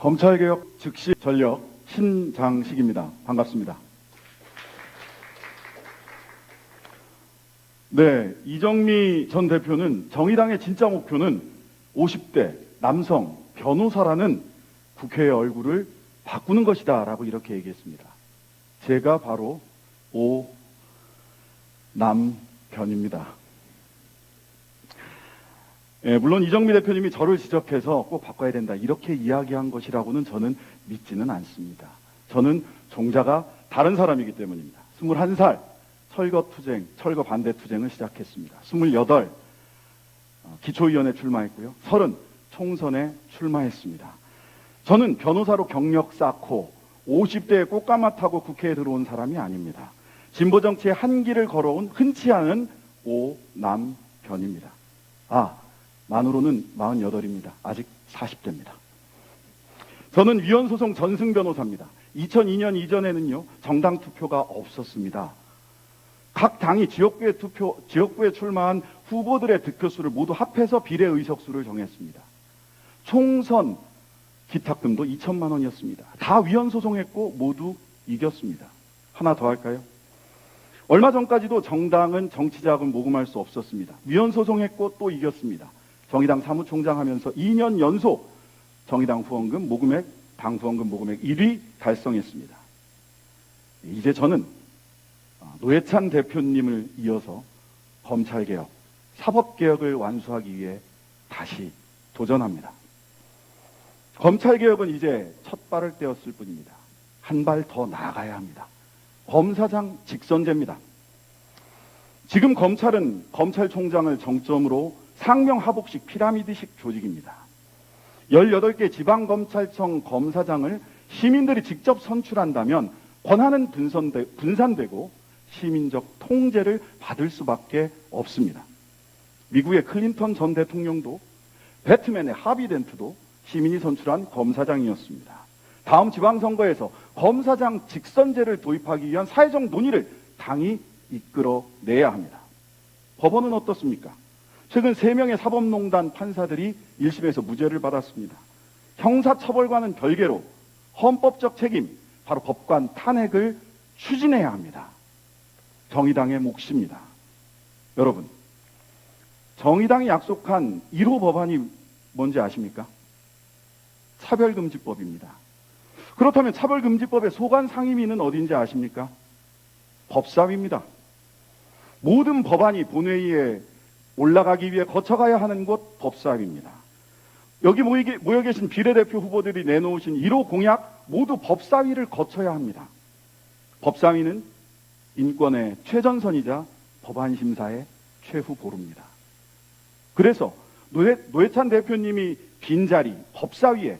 검찰개혁 즉시 전력 신장식입니다. 반갑습니다. 네, 이정미 전 대표는 정의당의 진짜 목표는 50대 남성 변호사라는 국회의 얼굴을 바꾸는 것이다 라고 이렇게 얘기했습니다. 제가 바로 오 남편입니다. 예, 물론 이정미 대표님이 저를 지적해서 꼭 바꿔야 된다 이렇게 이야기한 것이라고는 저는 믿지는 않습니다. 저는 종자가 다른 사람이기 때문입니다. 21살 철거 투쟁, 철거 반대 투쟁을 시작했습니다. 28 어, 기초위원회 출마했고요. 30 총선에 출마했습니다. 저는 변호사로 경력 쌓고 50대에 꽃가마 타고 국회에 들어온 사람이 아닙니다. 진보 정치의 한 길을 걸어온 흔치 않은 오남편입니다. 아, 만으로는 48입니다. 아직 40대입니다. 저는 위헌소송 전승 변호사입니다. 2002년 이전에는요, 정당 투표가 없었습니다. 각 당이 지역구에 투표, 지역구에 출마한 후보들의 득표수를 모두 합해서 비례 의석수를 정했습니다. 총선 기탁금도 2천만 원이었습니다. 다 위헌 소송했고 모두 이겼습니다. 하나 더 할까요? 얼마 전까지도 정당은 정치자금 모금할 수 없었습니다. 위헌 소송했고 또 이겼습니다. 정의당 사무총장 하면서 2년 연속 정의당 후원금 모금액, 당 후원금 모금액 1위 달성했습니다. 이제 저는 어, 노회찬 대표님을 이어서 검찰개혁, 사법개혁을 완수하기 위해 다시 도전합니다. 검찰개혁은 이제 첫 발을 떼었을 뿐입니다. 한 발 더 나아가야 합니다. 검사장 직선제입니다. 지금 검찰은 검찰총장을 정점으로 상명하복식 피라미드식 조직입니다. 18개 지방검찰청 검사장을 시민들이 직접 선출한다면 권한은 분산되, 분산되고 시민적 통제를 받을 수밖에 없습니다. 미국의 클린턴 전 대통령도 배트맨의 하비덴트도 시민이 선출한 검사장이었습니다. 다음 지방선거에서 검사장 직선제를 도입하기 위한 사회적 논의를 당이 이끌어내야 합니다. 법원은 어떻습니까? 최근 3명의 사법농단 판사들이 1심에서 무죄를 받았습니다. 형사처벌과는 별개로 헌법적 책임, 바로 법관 탄핵을 추진해야 합니다. 정의당의 몫입니다. 여러분, 정의당이 약속한 1호 법안이 뭔지 아십니까? 차별금지법입니다. 그렇다면 차별금지법의 소관 상임위는 어딘지 아십니까? 법사위입니다. 모든 법안이 본회의에 올라가기 위해 거쳐가야 하는 곳 법사위입니다. 여기 모여 계신 비례대표 후보들이 내놓으신 1호 공약 모두 법사위를 거쳐야 합니다. 법사위는 인권의 최전선이자 법안 심사의 최후 보루입니다. 그래서 노회, 노회찬 대표님이 빈자리 법사위에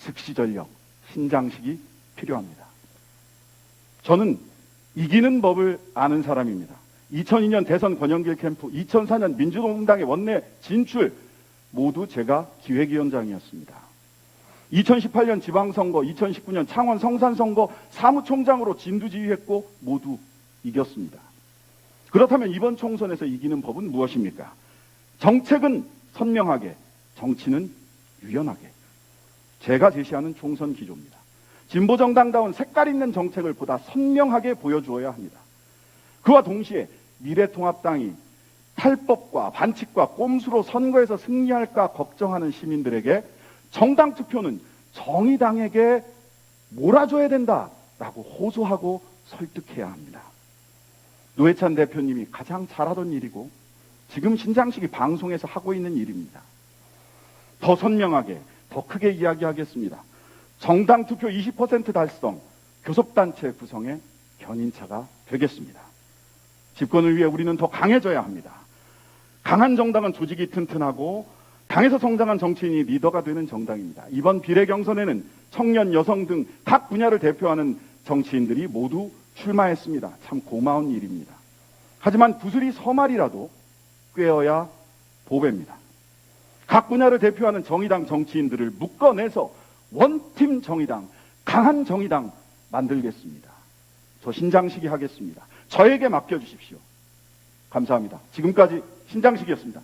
즉시 전력 신장식이 필요합니다. 저는 이기는 법을 아는 사람입니다. 2002년 대선 권영길 캠프, 2004년 민주동당의 원내 진출 모두 제가 기획위원장이었습니다. 2018년 지방선거, 2019년 창원 성산선거 사무총장으로 진두지휘했고 모두 이겼습니다. 그렇다면 이번 총선에서 이기는 법은 무엇입니까? 정책은 선명하게, 정치는 유연하게. 제가 제시하는 총선 기조입니다. 진보정당다운 색깔 있는 정책을 보다 선명하게 보여주어야 합니다. 그와 동시에 미래통합당이 탈법과 반칙과 꼼수로 선거에서 승리할까 걱정하는 시민들에게 정당 투표는 정의당에게 몰아줘야 된다라고 호소하고 설득해야 합니다. 노회찬 대표님이 가장 잘하던 일이고 지금 신장식이 방송에서 하고 있는 일입니다. 더 선명하게, 더 크게 이야기하겠습니다. 정당 투표 20% 달성, 교섭단체 구성의 견인차가 되겠습니다. 집권을 위해 우리는 더 강해져야 합니다. 강한 정당은 조직이 튼튼하고 당에서 성장한 정치인이 리더가 되는 정당입니다. 이번 비례 경선에는 청년, 여성 등 각 분야를 대표하는 정치인들이 모두 출마했습니다. 참 고마운 일입니다. 하지만 구슬이 서말이라도 꿰어야 보배입니다. 각 분야를 대표하는 정의당 정치인들을 묶어내서 원팀 정의당, 강한 정의당 만들겠습니다. 저 신장식이 하겠습니다. 저에게 맡겨주십시오. 감사합니다. 지금까지 신장식이었습니다.